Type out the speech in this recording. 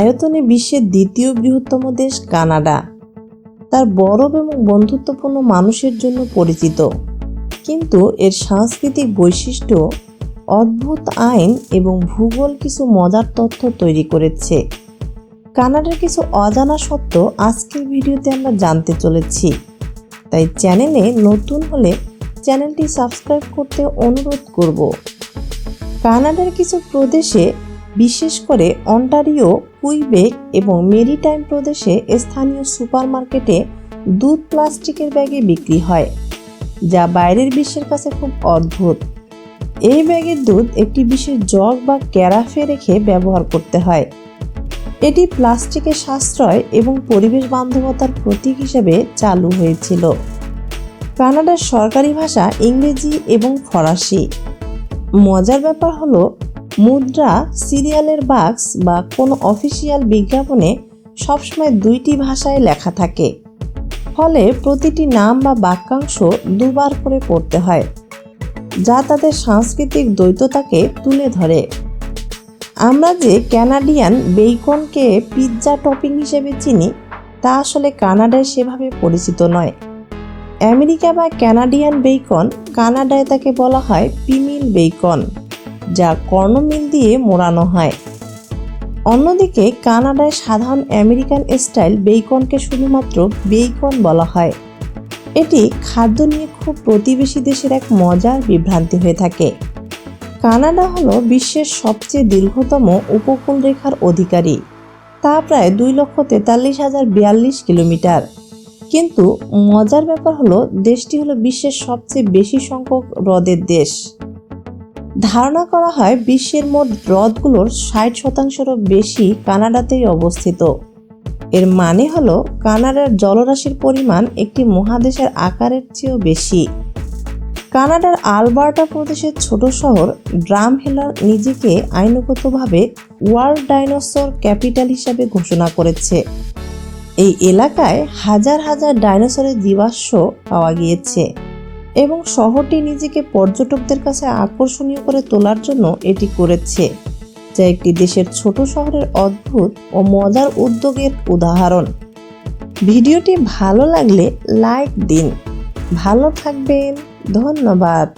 আয়তনে বিশ্বের দ্বিতীয় বৃহত্তম দেশ কানাডা। তার বরফ এবং বন্ধুত্বপূর্ণ মানুষের জন্য পরিচিত। কিন্তু এর সাংস্কৃতিক বৈশিষ্ট্য, অদ্ভুত আইন এবং ভূগোল কিছু মজার তথ্য তৈরি করেছে। কানাডার কিছু অজানা সত্য আজকের ভিডিওতে আমরা জানতে চলেছি। তাই চ্যানেলে নতুন হলে চ্যানেলটি সাবস্ক্রাইব করতে অনুরোধ করব। কানাডার কিছু প্রদেশে বিশেষ করে অন্টারিও কুইবেক এবং মেরিটাইম প্রদেশে স্থানীয় সুপারমার্কেটে দুধ প্লাস্টিকের ব্যাগে বিক্রি হয়, যা বাইরের বিশ্বের কাছে খুব অদ্ভুত। এই ব্যাগের দুধ একটি বিশেষ জগ বা ক্যারাফে রেখে ব্যবহার করতে হয়। এটি প্লাস্টিকের সাশ্রয় এবং পরিবেশ বান্ধবতার প্রতীক হিসেবে চালু হয়েছিল। কানাডার সরকারি ভাষা ইংরেজি এবং ফরাসি। মজার ব্যাপার হলো মুদ্রা, সিরিয়ালের বাক্স বা কোনো অফিসিয়াল বিজ্ঞাপনে সবসময় দুইটি ভাষায় লেখা থাকে। ফলে প্রতিটি নাম বা বাক্যাংশ দুবার করে পড়তে হয়, যা তাদের সাংস্কৃতিক দ্বৈততাকে তুলে ধরে। আমরা যে ক্যানাডিয়ান বেইকনকে পিৎজা টপিং হিসেবে চিনি, তা আসলে কানাডায় সেভাবে পরিচিত নয়। আমেরিকা বা ক্যানাডিয়ান বেইকন, কানাডায় তাকে বলা হয় পিমিল বেইকন। যা কর্ণমিল দিয়ে মোড়ানো হয়। অন্যদিকে কানাডায় সাধারণ আমেরিকান স্টাইল বেইকনকে শুধুমাত্র বেইকন বলা হয়। এটি খাদ্য নিয়ে খুব প্রতিবেশী দেশের এক মজার বিভ্রান্তি হয়ে থাকে। কানাডা হলো বিশ্বের সবচেয়ে দীর্ঘতম উপকূল রেখার অধিকারী। তা প্রায় দুই লক্ষ তেতাল্লিশ হাজার বিয়াল্লিশ কিলোমিটার। কিন্তু মজার ব্যাপার হলো, দেশটি হলো বিশ্বের সবচেয়ে বেশি সংখ্যক হ্রদের দেশ। ধারণা করা হয় বিশ্বের মোট হ্রদগুলোর ষাট শতাংশেরও বেশি কানাডাতেই অবস্থিত। এর মানে হল কানাডার জলরাশির পরিমাণ একটি মহাদেশের আকারের চেয়েও বেশি। কানাডার আলবার্টা প্রদেশের ছোট শহর ড্রামহেলার নিজেকে আইনগতভাবে ওয়ার্ল্ড ডাইনোসর ক্যাপিটাল হিসাবে ঘোষণা করেছে। এই এলাকায় হাজার হাজার ডাইনোসরের জীবাশ্ম পাওয়া গিয়েছে। এবং শহরটি নিজেকে পর্যটকদের কাছে আকর্ষণীয় করে তোলার জন্য এটি করেছে, যা একটি দেশের ছোট শহরের অদ্ভুত ও মজার উদ্যোগের উদাহরণ। ভিডিওটি ভালো লাগলে লাইক দিন। ভালো থাকবেন। ধন্যবাদ।